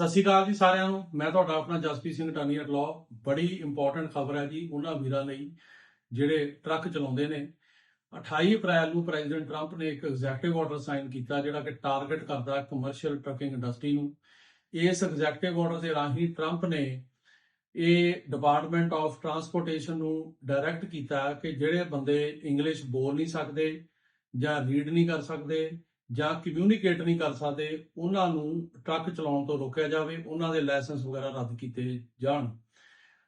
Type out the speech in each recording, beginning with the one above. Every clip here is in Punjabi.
ਸਤਿ ਸ਼੍ਰੀ ਅਕਾਲ ਜੀ ਸਾਰਿਆਂ ਨੂੰ। ਮੈਂ ਤੁਹਾਡਾ ਆਪਣਾ ਜਸਪੀਤ ਸਿੰਘ ਟਾਨੀਆ ਕਲੋ ਬੜੀ ਇੰਪੋਰਟੈਂਟ ਖਬਰ ਹੈ ਜੀ, ਉਹਨਾਂ ਵੀਰਾਂ ਲਈ ਜਿਹੜੇ ਟਰੱਕ ਚਲਾਉਂਦੇ ਨੇ। 28 ਅਪ੍ਰੈਲ ਨੂੰ ਪ੍ਰੈਜ਼ੀਡੈਂਟ ਟਰੰਪ ਨੇ ਇੱਕ ਐਗਜ਼ੈਕਟਿਵ ਆਰਡਰ ਸਾਈਨ ਕੀਤਾ, ਜਿਹੜਾ ਕਿ ਟਾਰਗੇਟ ਕਰਦਾ ਕਮਰਸ਼ੀਅਲ ਟਰੱਕਿੰਗ ਇੰਡਸਟਰੀ ਨੂੰ। ਇਸ ਐਗਜ਼ੈਕਟਿਵ ਆਰਡਰ ਦੇ ਰਾਹੀਂ ਟਰੰਪ ਨੇ ਇਹ ਡਿਪਾਰਟਮੈਂਟ ਆਫ ਟਰਾਂਸਪੋਰਟੇਸ਼ਨ ਨੂੰ ਡਾਇਰੈਕਟ ਕੀਤਾ ਕਿ ਜਿਹੜੇ ਬੰਦੇ ਇੰਗਲਿਸ਼ ਬੋਲ ਨਹੀਂ ਸਕਦੇ ਜਾਂ ਰੀਡ ਨਹੀਂ ਕਰ ਸਕਦੇ ਜਾਂ ਕਮਿਊਨੀਕੇਟ ਨਹੀਂ ਕਰ ਸਕਦੇ, ਉਹਨਾਂ ਨੂੰ ਟਰੱਕ ਚਲਾਉਣ ਤੋਂ ਰੋਕਿਆ ਜਾਵੇ, ਉਹਨਾਂ ਦੇ ਲਾਇਸੈਂਸ ਵਗੈਰਾ ਰੱਦ ਕੀਤੇ ਜਾਣ।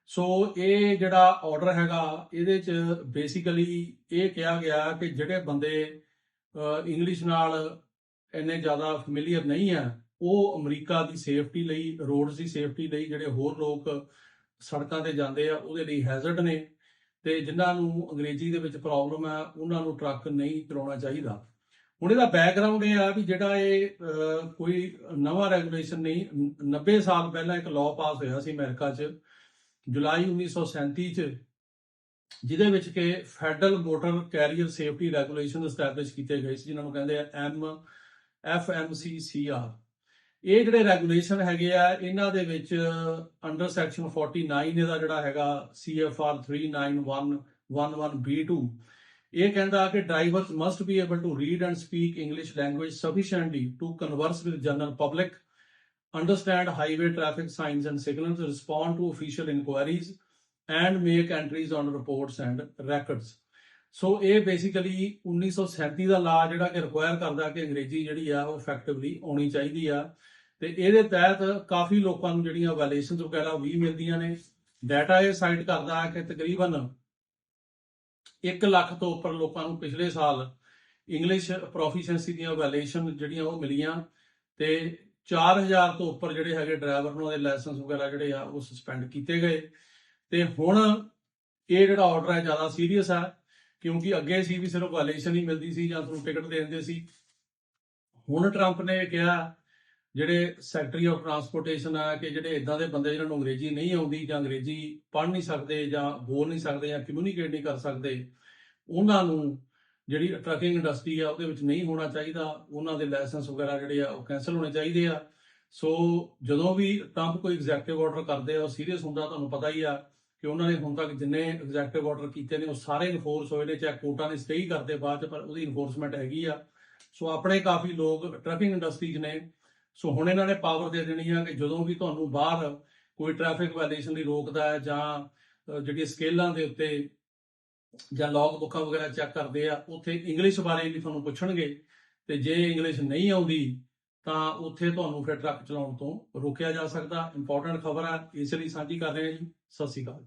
ਸੋ ਇਹ ਜਿਹੜਾ ਆਰਡਰ ਹੈਗਾ, ਇਹਦੇ ਚ ਬੇਸਿਕਲੀ ਇਹ ਕਿਹਾ ਗਿਆ ਕਿ ਜਿਹੜੇ ਬੰਦੇ ਇੰਗਲਿਸ਼ ਨਾਲ ਇੰਨੇ ਜ਼ਿਆਦਾ ਫੈਮਿਲੀਅਰ ਨਹੀਂ ਆ ਉਹ ਅਮਰੀਕਾ ਦੀ ਸੇਫਟੀ ਲਈ ਰੋਡਸ ਦੀ ਸੇਫਟੀ ਲਈ ਜਿਹੜੇ ਹੋਰ ਲੋਕ ਸੜਕਾਂ ਤੇ ਜਾਂਦੇ ਆ, ਉਹਦੇ ਲਈ ਹੈਜ਼ਰਡ ਨੇ। ਤੇ ਜਿਨ੍ਹਾਂ ਨੂੰ ਅੰਗਰੇਜ਼ੀ ਦੇ ਵਿੱਚ ਪ੍ਰੋਬਲਮ ਹੈ, ਉਹਨਾਂ ਨੂੰ ਟਰੱਕ ਨਹੀਂ ਚਲਾਉਣਾ ਚਾਹੀਦਾ। ਹੁਣ ਇਹਦਾ ਬੈਕਗ੍ਰਾਉਂਡ ਇਹ ਆ ਵੀ ਜਿਹੜਾ ਇਹ ਕੋਈ ਨਵਾਂ ਰੈਗੂਲੇਸ਼ਨ ਨਹੀਂ 90 ਸਾਲ ਪਹਿਲਾਂ ਇੱਕ ਲਾਅ ਪਾਸ ਹੋਇਆ ਸੀ ਅਮਰੀਕਾ 'ਚ, ਜੁਲਾਈ 1937 'ਚ, ਜਿਹਦੇ ਵਿੱਚ ਕਿ federal motor carrier safety regulation establish ਕੀਤੇ ਗਏ ਸੀ ਜਿਨ੍ਹਾਂ ਨੂੰ ਕਹਿੰਦੇ ਆ M F M C C R ਇਹ ਜਿਹੜੇ ਰੈਗੂਲੇਸ਼ਨ ਹੈਗੇ ਆ, ਇਹਨਾਂ ਦੇ ਵਿੱਚ ਅੰਡਰ ਸੈਕਸ਼ਨ 49 ਇਹਦਾ ਜਿਹੜਾ ਹੈਗਾ ਸੀ ਐਫ ਆਰ 391111B2 ਇਹ ਕਹਿੰਦਾ ਕਿ drivers must be able to read and speak English language sufficiently to converse with general public understand highway traffic signs and signals, respond to official inquiries, and make entries on reports and records. So ਇਹ ਬੇਸਿਕਲੀ 1937 ਦਾ ਲਾ ਜਿਹੜਾ ਕਿ ਰਿਕੁਆਇਰ ਕਰਦਾ ਕਿ ਅੰਗਰੇਜ਼ੀ ਜਿਹੜੀ ਆ ਉਹ ਇਫੈਕਟਿਵਲੀ ਆਉਣੀ ਚਾਹੀਦੀ ਆ ਤੇ ਇਹਦੇ ਤਹਿਤ ਕਾਫੀ ਲੋਕਾਂ ਨੂੰ ਜਿਹੜੀਆਂ ਵਾਇਲੇਸ਼ਨਸ ਵਗੈਰਾ ਵੀ ਮਿਲਦੀਆਂ ਨੇ ਡਾਟਾ ਇਹ ਸਾਈਟ ਕਰਦਾ ਹੈ ਕਿ ਤਕਰੀਬਨ 1 ਲੱਖ ਤੋਂ ਉੱਪਰ ਲੋਕਾਂ ਨੂੰ ਪਿਛਲੇ ਸਾਲ ਇੰਗਲਿਸ਼ ਪ੍ਰੋਫੀਸ਼ੀਐਂਸੀ ਦੀਆਂ ਵਾਇਲੇਸ਼ਨ ਜਿਹੜੀਆਂ ਉਹ ਮਿਲੀਆਂ ਤੇ 4000 ਤੋਂ ਉੱਪਰ ਜਿਹੜੇ ਹੈਗੇ ਡਰਾਈਵਰ ਨੂੰ ਉਹਦੇ ਲਾਇਸੈਂਸ ਵਗੈਰਾ ਜਿਹੜੇ ਆ ਉਹ ਸਸਪੈਂਡ ਕੀਤੇ ਗਏ। ਤੇ ਹੁਣ ਇਹ ਜਿਹੜਾ ਆਰਡਰ ਹੈ ਜ਼ਿਆਦਾ ਸੀਰੀਅਸ ਹੈ, ਕਿਉਂਕਿ ਅੱਗੇ ਸੀ ਵੀ ਸਿਰਫ ਵਾਇਲੇਸ਼ਨ ਹੀ ਮਿਲਦੀ ਸੀ ਜਾਂ ਤੁਹਾਨੂੰ ਟਿਕਟ ਦੇ ਦਿੰਦੇ ਸੀ। ਹੁਣ ਟਰੰਪ ਨੇ ਇਹ ਕਿਹਾ ਜਿਹੜੇ ਸੈਕਟਰੀ ਆਫ ਟਰਾਂਸਪੋਰਟੇਸ਼ਨ ਆ ਕਿ ਜਿਹੜੇ ਇਦਾਂ ਦੇ ਬੰਦੇ ਜਿਹਨਾਂ ਨੂੰ ਅੰਗਰੇਜ਼ੀ ਨਹੀਂ ਆਉਂਦੀ ਜਾਂ ਅੰਗਰੇਜ਼ੀ ਪੜ੍ਹ ਨਹੀਂ ਸਕਦੇ ਜਾਂ ਬੋਲ ਨਹੀਂ ਸਕਦੇ ਜਾਂ ਕਮਿਊਨੀਕੇਟ ਨਹੀਂ ਕਰ ਸਕਦੇ, ਉਹਨਾਂ ਨੂੰ ਜਿਹੜੀ ਟਰੱਕਿੰਗ ਇੰਡਸਟਰੀ ਆ ਉਹਦੇ ਵਿੱਚ ਨਹੀਂ ਹੋਣਾ ਚਾਹੀਦਾ। ਉਹਨਾਂ ਦੇ ਲਾਇਸੈਂਸ ਵਗੈਰਾ ਜਿਹੜੇ ਆ ਉਹ ਕੈਨਸਲ ਹੋਣੇ ਚਾਹੀਦੇ ਆ। ਸੋ ਜਦੋਂ ਵੀ ਟਰੰਪ ਕੋਈ ਐਗਜ਼ੈਕਟਿਵ ਆਰਡਰ ਕਰਦੇ ਆ, ਉਹ ਸੀਰੀਅਸ ਹੁੰਦਾ, ਤੁਹਾਨੂੰ ਪਤਾ ਹੀ ਆ ਕਿ ਉਹਨਾਂ ਨੇ ਹੁਣ ਤੱਕ ਜਿੰਨੇ ਐਗਜ਼ੈਕਟਿਵ ਆਰਡਰ ਕੀਤੇ ਨੇ, ਉਹ ਸਾਰੇ ਇਨਫੋਰਸ ਹੋਏ ਨੇ, ਚਾਹੇ ਕੋਰਟਾਂ ਨੇ ਸਟੇ ਹੀ ਕਰਦੇ ਬਾਅਦ ਚ, ਪਰ ਉਹਦੀ ਇਨਫੋਰਸਮੈਂਟ ਹੈਗੀ ਆ। ਸੋ ਆਪਣੇ ਕਾਫੀ ਲੋਕ ਟਰੱਕਿੰਗ ਇੰਡਸਟਰੀ 'ਚ ਨੇ। ਸੋ ਹੁਣ ਇਹਨਾਂ ਨੇ ਪਾਵਰ ਦੇ ਦੇਣੀ ਆ ਕਿ ਜਦੋਂ ਵੀ ਤੁਹਾਨੂੰ ਬਾਹਰ ਕੋਈ ਟ੍ਰੈਫਿਕ ਵਾਇਲੇਸ਼ਨ ਦੀ ਰੋਕਦਾ ਹੈ ਜਾਂ ਅ, ਜਿਹੜੀਆਂ ਸਕੇਲਾਂ ਦੇ ਉੱਤੇ ਜਾਂ ਲੌਗ ਬੁੱਕਾਂ ਵਗੈਰਾ ਚੈੱਕ ਕਰਦੇ ਆ ਉੱਥੇ ਇੰਗਲਿਸ਼ ਬਾਰੇ ਵੀ ਤੁਹਾਨੂੰ ਪੁੱਛਣਗੇ ਤੇ ਜੇ ਇੰਗਲਿਸ਼ ਨਹੀਂ ਆਉਂਦੀ ਤਾਂ ਉੱਥੇ ਤੁਹਾਨੂੰ ਫਿਰ ਟਰੱਕ ਚਲਾਉਣ ਤੋਂ ਰੋਕਿਆ ਜਾ ਸਕਦਾ। ਇੰਪੋਰਟੈਂਟ ਖਬਰ ਹੈ ਇਸ ਲਈ ਸਾਂਝੀ ਕਰ ਰਹੇ ਹਾਂ ਜੀ। ਸਤਿ ਸ਼੍ਰੀ ਅਕਾਲ।